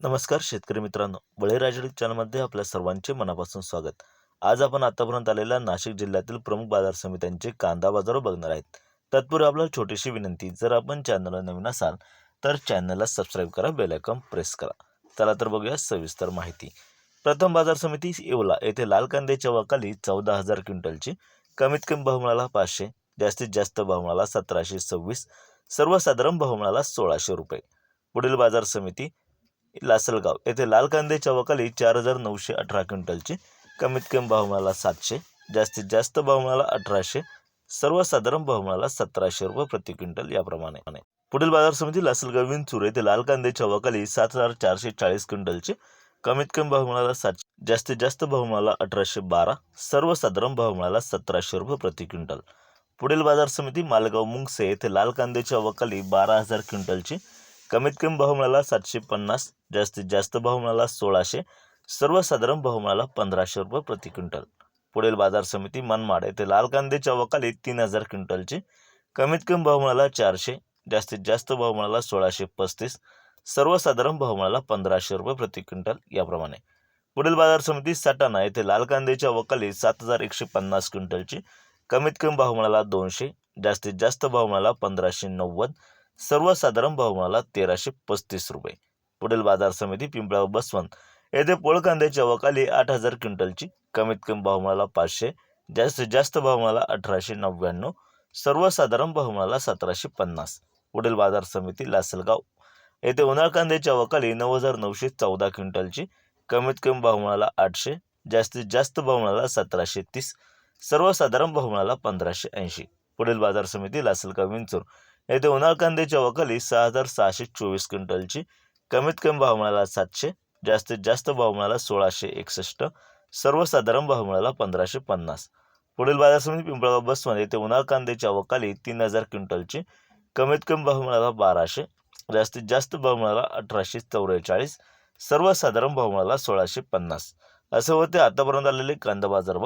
नमस्कार शेतकरी मित्रांनो. बळीराजडी चॅनलमध्ये आपल्या सर्वांचे मनापासून स्वागत. आज आपण आतापर्यंत आलेल्या नाशिक जिल्ह्यातील प्रमुख बाजार समित्यांचे कांदा बाजार बघणार आहेत. तत्पूर्वी आपल्याला छोटीशी विनंती जर आपण चॅनलला नवीन असाल तर चॅनलला सबस्क्राईब करा बेल आयकॉन प्रेस करा. चला तर बघूया सविस्तर माहिती. प्रथम बाजार समिती येवला. येथे लाल कांद्याच्या वकाली चौदा हजार क्विंटलची कमीत कमी भाव मिळाला पाचशे जास्तीत जास्त भाव मिळाला सतराशे सव्वीस सर्वसाधारण भाव मिळाला सोळाशे रुपये. पुढील बाजार समिती लासलगाव येथे लाल कांद्याच्या वकाली चार हजार नऊशे अठरा क्विंटलची कमीत कमी भाव मिळाला सातशे जास्तीत जास्त भाव मिळाला अठराशे सर्वसाधारण भाव मिळाला सतराशे रुपये प्रति क्विंटल याप्रमाणे. पुढील बाजार समिती लासलगाव विंचूर येथे लाल कांद्याच्या वकाली सात हजार चारशे चाळीस क्विंटलचे कमीत कमी भाव मिळाला सातशे जास्तीत जास्त भाव मिळाला अठराशे बारा सर्वसाधारण भाव मिळाला सतराशे रुपये प्रति क्विंटल. पुढील बाजार समिती मालगाव मुंगसे येथे लाल कांद्याच्या वकाली बारा हजार क्विंटलची कमीत कमी भाव मिळाला सातशे पन्नास जास्तीत जास्त भाव मिळाला सोळाशे सर्वसाधारण भाव मिळाला पंधराशे रुपये प्रति क्विंटल. पुढील बाजार समिती मनमाड येथे लाल कांद्याच्या वकाली तीन हजार क्विंटलची. कमीत कमी भाव मिळाला चारशे जास्तीत जास्त भाव मिळाला सोळाशे पस्तीस सर्वसाधारण भाव मिळाला पंधराशे रुपये प्रति क्विंटल याप्रमाणे. पुढील बाजार समिती सटाणा येथे लाल कांद्याच्या वकाली सात हजार एकशे पन्नास क्विंटलची. कमीत कमी भाव मिळाला दोनशे जास्तीत जास्त भाव मिळाला पंधराशे नव्वद सर्वसाधारण भाव मिळाला तेराशे पस्तीस रुपये. पुढील बाजार समिती पिंपळाव बसवंत येथे पोळ कांद्याच्या वकाली आठ हजार क्विंटलची कमीत कमी भाव मिळाला पाचशे जास्तीत जास्त भाव मिळाला अठराशे नव्याण्णव सर्वसाधारण भाव मिळाला सतराशे पन्नास. पुढील बाजार समिती लासलगाव. येथे उन्हाळ कांद्याच्या वकाली नऊ हजार नऊशे चौदा क्विंटलची कमीत कमी भाव मिळाला आठशे जास्तीत जास्त भाव मिळाला सतराशे तीस सर्वसाधारण भाव मिळाला पंधराशे ऐंशी. पुढील बाजार समिती लासलगाव विंचूर. येथे उन्हाळ कांद्याच्या वकाली सहा हजार सहाशे चोवीस क्विंटलची कमीत कमी भाव मिळाला सातशे जास्तीत जास्त भाव मिळाला सोळाशे एकसष्ट सर्वसाधारण भाव मिळाला पंधराशे पन्नास. पुढील बाजार समिती पिंपळगाव बसमध्ये येथे उन्हाळ कांद्याच्या अवकाली तीन हजार क्विंटलची कमीत कमी भाव मिळाला बाराशे जास्तीत जास्त भाव मिळाला अठराशे चौवेचाळीस सर्वसाधारण भाव मिळाला सोळाशे पन्नास. असं होते आतापर्यंत आलेले कांदा बाजार